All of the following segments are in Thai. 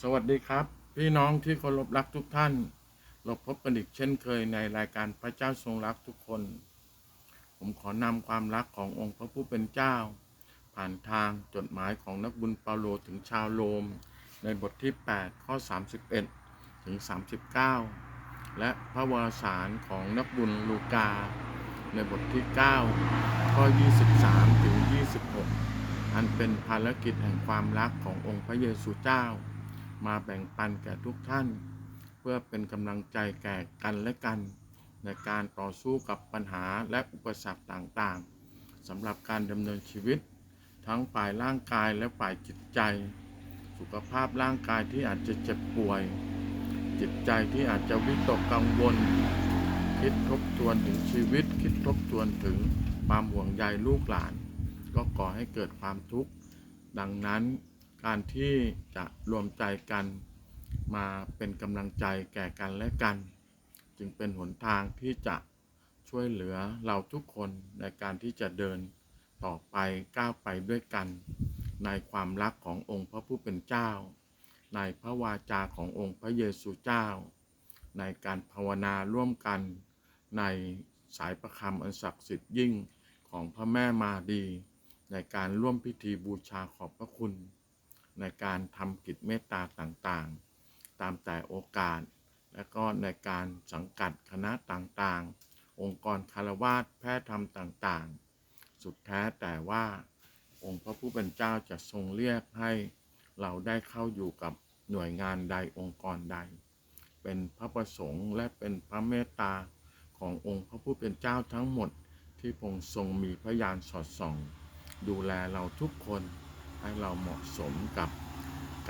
สวัสดีครับ พี่น้องที่เคารพรักทุกท่านเราพบกันอีกเช่นเคยในรายการพระเจ้าทรงรักทุกคน ผมขอนำความรักขององค์พระผู้เป็นเจ้า ผ่านทางจดหมายของนักบุญเปาโลถึงชาวโรม ในบทที่ 8 ข้อ 31 ถึง 39 และพระวารสารของนักบุญลูกา ในบทที่ 9 ข้อ 23 ถึง 26 อันเป็นภารกิจแห่งความรักขององค์พระเยซูเจ้า มาแบ่งปันแก่ทุกท่าน เพื่อเป็นกำลังใจแก่กันและกัน ในการต่อสู้กับปัญหาและอุปสรรคต่างๆสำหรับการดำเนินชีวิต ทั้งฝ่ายร่างกายและฝ่ายจิตใจ สุขภาพร่างกายที่อาจจะเจ็บป่วย จิตใจที่อาจจะวิตกกังวล คิดทบทวนถึงชีวิต คิดทบทวนถึงความห่วงใยลูกหลาน ก็ก่อให้เกิดความทุกข์ดังนั้น การที่จะรวมใจกันมาเป็นกำลังใจแก่กันและกัน จึงเป็นหนทางที่จะช่วยเหลือเราทุกคนในการที่จะเดินต่อไปก้าวไปด้วยกัน ในความรักขององค์พระผู้เป็นเจ้า ในพระวาจาขององค์พระเยซูเจ้า ในการภาวนาร่วมกัน ในสายประคำอันศักดิ์สิทธิ์ยิ่งของพระแม่มาดี ในการร่วมพิธีบูชาขอบพระคุณ ในการทำกิจเมตตาต่างๆ ตามแต่โอกาส และก็ในการสังกัดคณะต่างๆ องค์กรคารวาสแพทย์ธรรมต่างๆ สุดแท้แต่ว่าองค์พระผู้เป็นเจ้าจะทรงเรียกให้เราได้เข้าอยู่กับหน่วยงานใดองค์กรใด เป็นพระประสงค์และเป็นพระเมตตาขององค์พระผู้เป็นเจ้าทั้งหมดที่พงทรงมีพระญาณสอดส่อง ดูแลเราทุกคน ให้เราเหมาะสมกับ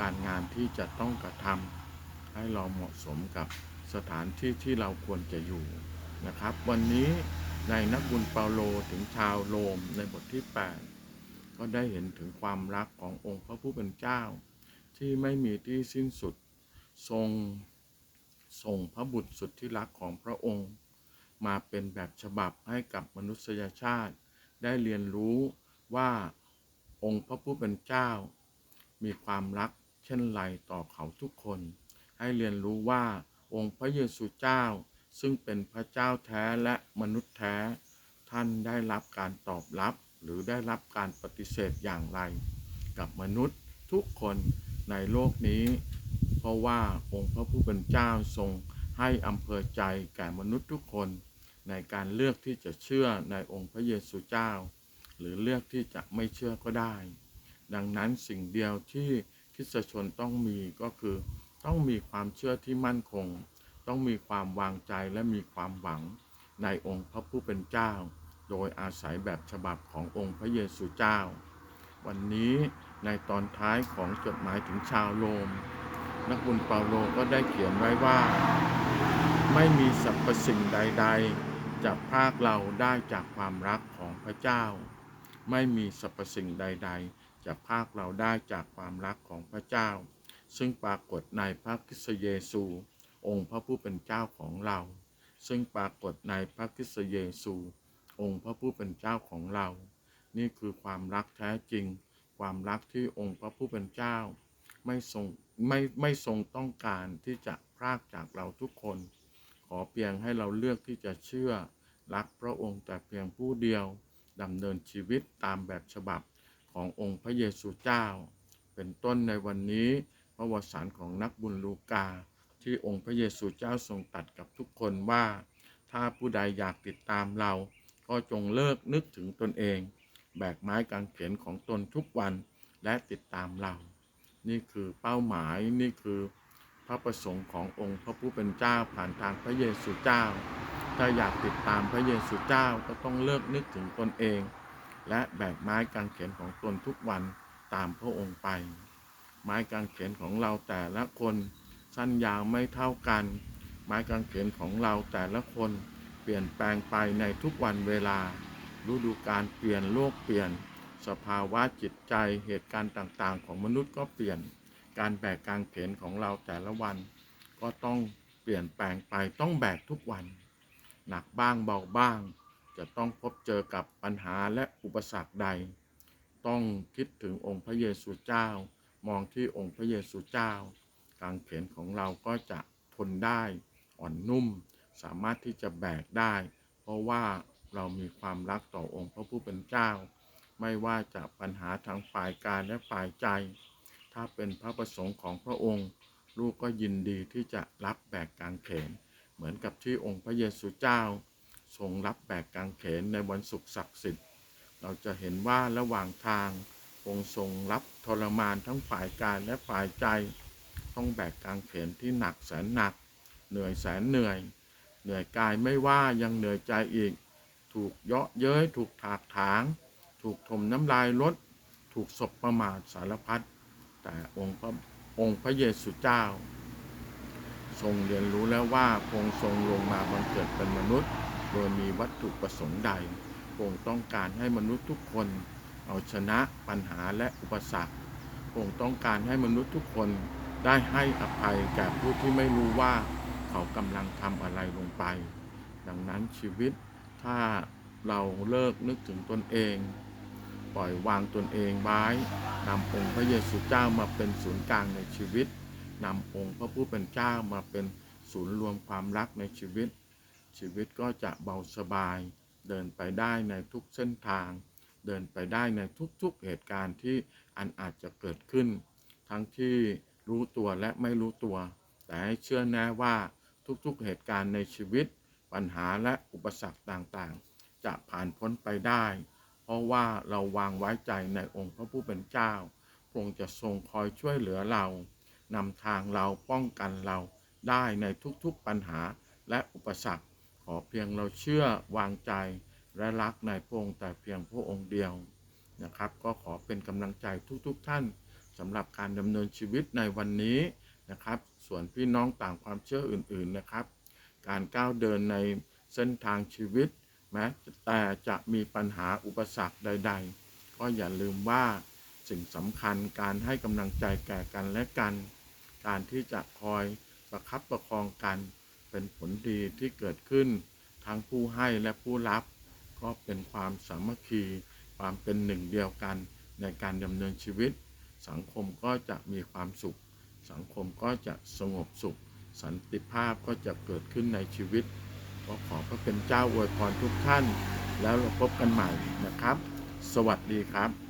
การงานที่จะต้องกระทำให้เราเหมาะสมกับสถานที่ที่เราควรจะอยู่นะครับ วันนี้ในนักบุญเปาโลถึงชาวโรมในบทที่ 8 ก็ได้เห็นถึงความรักขององค์พระผู้เป็นเจ้า ที่ไม่มีที่สิ้นสุดทรงส่งพระบุตรสุดที่รักของพระองค์ มาเป็นแบบฉบับให้กับมนุษยชาติ ได้เรียนรู้ว่า องค์พระผู้เป็นเจ้า มีความรักเช่นไรต่อเขาทุกคน ให้เรียนรู้ว่าองค์พระเยซูเจ้า ซึ่งเป็นพระเจ้าแท้และมนุษย์แท้ ท่านได้รับการตอบรับหรือได้รับการปฏิเสธอย่างไร กับมนุษย์ทุกคนในโลกนี้ เพราะว่าองค์พระผู้เป็นเจ้าทรงให้อำเภอใจแก่มนุษย์ทุกคน ในการเลือกที่จะเชื่อในองค์พระเยซูเจ้า หรือเลือกที่จะไม่เชื่อก็ได้ ดังนั้นสิ่งเดียวที่คริสตชนต้องมีก็คือ ต้องมีความเชื่อที่มั่นคง ต้องมีความวางใจและมีความหวังในองค์พระผู้เป็นเจ้า โดยอาศัยแบบฉบับขององค์พระเยซูเจ้า วันนี้ในตอนท้ายของจดหมายถึงชาวโรม นักบุญเปาโลก็ได้เขียนไว้ว่า ไม่มีสรรพสิ่งใด ๆ จะพรากเราได้จากความรักของพระเจ้า ไม่มีสรรพสิ่งใด ๆ จะพากเราได้จากความรักของพระเจ้า ซึ่งปรากฏในพระคริสเยซู องค์พระผู้เป็นเจ้าของเรา ซึ่งปรากฏในพระคริสเยซู องค์พระผู้เป็นเจ้าของเรา นี่คือความรักแท้จริง ความรักที่องค์พระผู้เป็นเจ้า ไม่ทรงไม่ไม่ทรงต้องการที่จะพรากจากเราทุกคน ขอเพียงให้เราเลือกที่จะเชื่อรักพระองค์แต่เพียงผู้เดียว ดำเนินชีวิตตามแบบฉบับขององค์พระเยซูเจ้า เป็นต้นในวันนี้พระวสารของนักบุญลูกา ที่องค์พระเยซูเจ้าทรงตัดกับทุกคนว่า ถ้าผู้ใดอยากติดตามเรา ก็จงเลิกนึกถึงตนเอง แบกไม้กางเขนของตนทุกวันและติดตามเรา นี่คือเป้าหมายนี่คือ พระประสงค์ขององค์พระผู้เป็นเจ้าผ่านทางพระเยซูเจ้า ถ้าอยากติดตามพระเยซูเจ้าก็ต้องเลิกนึกถึงตนเอง และแบกไม้กางเขนของตนทุกวันตามพระองค์ไป ไม้กางเขนของเราแต่ละคนสั้นยาวไม่เท่ากัน ไม้กางเขนของเราแต่ละคนเปลี่ยนแปลงไปในทุกวันเวลา ฤดูการเปลี่ยนโลกเปลี่ยน สภาวะจิตใจเหตุการณ์ต่างๆ ของมนุษย์ก็เปลี่ยน การแบกกางเขนของเราแต่ละวัน ก็ต้องเปลี่ยนแปลงไปต้องแบกทุกวัน หนักบ้างเบาบ้าง จะต้องพบเจอกับปัญหาและอุปสรรคใด ต้องคิดถึงองค์พระเยซูเจ้า มองที่องค์พระเยซูเจ้า กางเขนของเราก็จะทนได้ อ่อนนุ่ม สามารถที่จะแบกได้ เพราะว่าเรามีความรักต่อองค์พระผู้เป็นเจ้า ไม่ว่าจะปัญหาทางฝ่ายกายและฝ่ายใจ ถ้าเป็นพระประสงค์ของพระองค์ ลูกก็ยินดีที่จะรับแบกกางเขน เหมือนกับที่องค์พระเยซูเจ้า ทรงรับแบกกางเขนในวันศุกร์ศักดิ์สิทธิ์ เราจะเห็นว่าระหว่างทางองค์ทรงรับทรมานทั้งฝ่ายกายและฝ่ายใจ ต้องแบกกางเขนที่หนักแสนหนัก เหนื่อยแสนเหนื่อย เหนื่อยกายไม่ว่ายังเหนื่อยใจอีก ถูกเยาะเย้ยถูกถากถาง ถูกถมน้ำลายลด ถูกศพประมาทสารพัด แต่องค์พระองค์พระเยซูเจ้า ทรงเรียนรู้แล้วว่าพงค์ทรงลงมาบังเกิดเป็นมนุษย์ โดยมีวัตถุประสงค์ใดพงค์ต้องการให้มนุษย์ทุกคน เอาชนะปัญหาและอุปสรรคพงค์ต้องการให้มนุษย์ทุกคนได้ให้อภัยแก่ผู้ที่ไม่รู้ว่าเขากำลังทำอะไรลงไป ดังนั้นชีวิตถ้าเราเลิกนึกถึงตนเอง ปล่อยวางตนเองไว้นำองค์พระเยซูเจ้ามาเป็นศูนย์กลางในชีวิตนำองค์พระผู้เป็นเจ้ามาเป็นศูนย์รวมความรักในชีวิต ชีวิตก็จะเบาสบาย เดินไปได้ในทุกเส้นทาง เดินไปได้ในทุกๆเหตุการณ์ที่อันอาจจะเกิดขึ้น ทั้งที่รู้ตัวและไม่รู้ตัว แต่ให้เชื่อแน่ว่าทุกๆเหตุการณ์ในชีวิต ปัญหาและอุปสรรคต่างๆ จะผ่านพ้นไปได้ เพราะว่าเราวางไว้ใจในองค์พระผู้เป็นเจ้าพระองค์จะทรงคอยช่วยเหลือเรานำทางเราป้องกันเราได้ในทุกๆปัญหาและอุปสรรค ขอเพียงเราเชื่อวางใจและรักในพระองค์แต่เพียงพระองค์เดียวนะครับ ก็ขอเป็นกำลังใจทุกๆท่านสำหรับการดำเนินชีวิตในวันนี้นะครับ ส่วนพี่น้องต่างความเชื่ออื่นๆนะครับ การก้าวเดินในเส้นทางชีวิต แม้แต่จะมีปัญหาอุปสรรคใด ๆ ก็อย่าลืมว่าสิ่งสำคัญการให้กำลังใจแก่กันและกัน การที่จะคอยประคับประคองกัน เป็นผลดีที่เกิดขึ้น ทั้งผู้ให้และผู้รับ ก็เป็นความสามัคคี ความเป็นหนึ่งเดียวกันในการดำเนินชีวิต สังคมก็จะมีความสุข สังคมก็จะสงบสุข สันติภาพก็จะเกิดขึ้นในชีวิต ก็ขอพระเป็นเจ้าอวยพรทุกท่าน แล้วเราพบกันใหม่นะครับ สวัสดีครับ